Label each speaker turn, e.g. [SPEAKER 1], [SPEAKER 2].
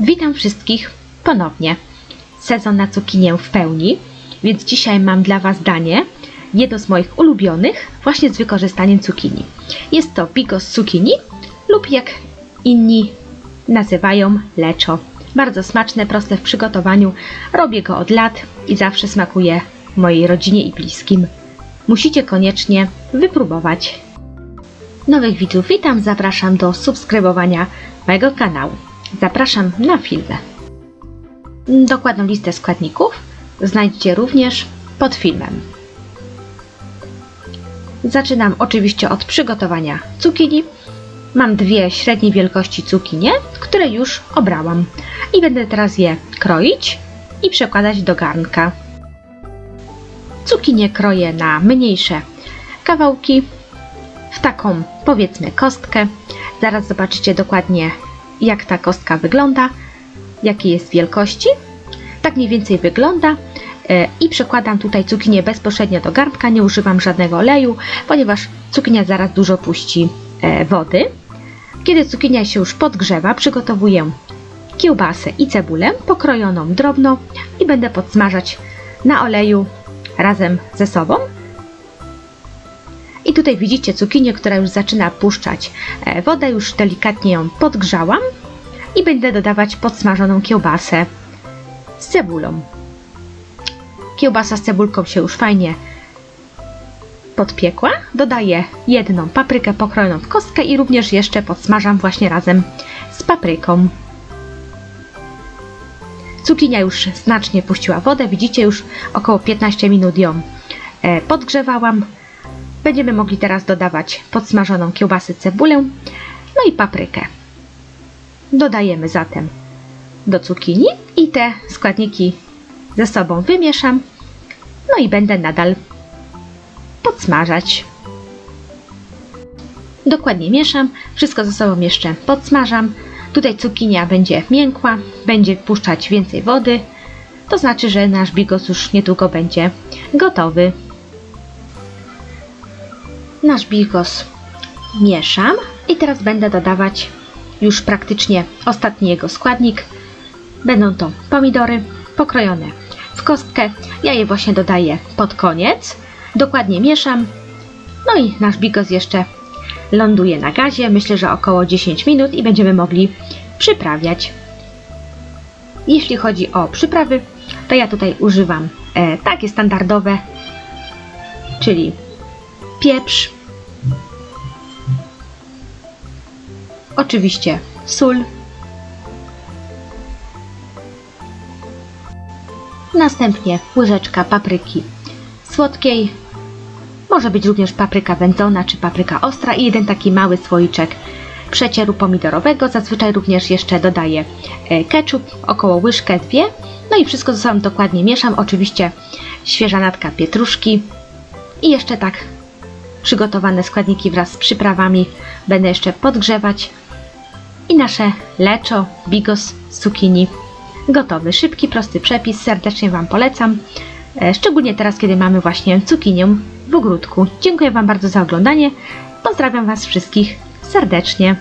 [SPEAKER 1] Witam wszystkich ponownie. Sezon na cukinię w pełni, więc dzisiaj mam dla Was danie, jedno z moich ulubionych, właśnie z wykorzystaniem cukinii. Jest to bigos z cukinii lub jak inni nazywają leczo. Bardzo smaczne, proste w przygotowaniu. Robię go od lat i zawsze smakuje mojej rodzinie i bliskim. Musicie koniecznie wypróbować. Nowych widzów witam, zapraszam do subskrybowania mojego kanału. Zapraszam na filmy. Dokładną listę składników znajdziecie również pod filmem. Zaczynam oczywiście od przygotowania cukinii. Mam dwie średniej wielkości cukinie, które już obrałam i będę teraz je kroić i przekładać do garnka. Cukinię kroję na mniejsze kawałki, w taką powiedzmy kostkę. Zaraz zobaczycie dokładnie jak ta kostka wygląda, jakiej jest wielkości. Tak mniej więcej wygląda. E, I przekładam tutaj cukinię bezpośrednio do garnka, nie używam żadnego oleju, ponieważ cukinia zaraz dużo puści e, wody. Kiedy cukinia się już podgrzewa, przygotowuję kiełbasę i cebulę pokrojoną drobno i będę podsmażać na oleju razem ze sobą. I tutaj widzicie cukinię, która już zaczyna puszczać e, wodę, już delikatnie ją podgrzałam i będę dodawać podsmażoną kiełbasę z cebulą. Kiełbasa z cebulką się już fajnie podpiekła. Dodaję jedną paprykę pokrojoną w kostkę i również jeszcze podsmażam właśnie razem z papryką. Cukinia już znacznie puściła wodę, widzicie już około 15 minut ją e, podgrzewałam. Będziemy mogli teraz dodawać podsmażoną kiełbasę, cebulę, no i paprykę. Dodajemy zatem do cukinii i te składniki ze sobą wymieszam. No i będę nadal podsmażać. Dokładnie mieszam, wszystko ze sobą jeszcze podsmażam. Tutaj cukinia będzie miękła, będzie puszczać więcej wody. To znaczy, że nasz bigos już niedługo będzie gotowy. Nasz bigos mieszam i teraz będę dodawać już praktycznie ostatni jego składnik. Będą to pomidory pokrojone w kostkę. Ja je właśnie dodaję pod koniec. Dokładnie mieszam. No i nasz bigos jeszcze ląduje na gazie. Myślę, że około 10 minut i będziemy mogli przyprawiać. Jeśli chodzi o przyprawy, to ja tutaj używam e, takie standardowe, czyli pieprz, oczywiście sól, następnie łyżeczka papryki słodkiej, może być również papryka wędzona czy papryka ostra i jeden taki mały słoiczek przecieru pomidorowego. Zazwyczaj również jeszcze dodaję e, ketchup, około łyżkę, dwie. No i wszystko ze sobą dokładnie mieszam. Oczywiście świeża natka pietruszki i jeszcze tak przygotowane składniki wraz z przyprawami będę jeszcze podgrzewać. I nasze leczo, bigos z cukinii gotowy. Szybki, prosty przepis, serdecznie Wam polecam. E, Szczególnie teraz, kiedy mamy właśnie cukinię w ogródku. Dziękuję Wam bardzo za oglądanie. Pozdrawiam Was wszystkich serdecznie.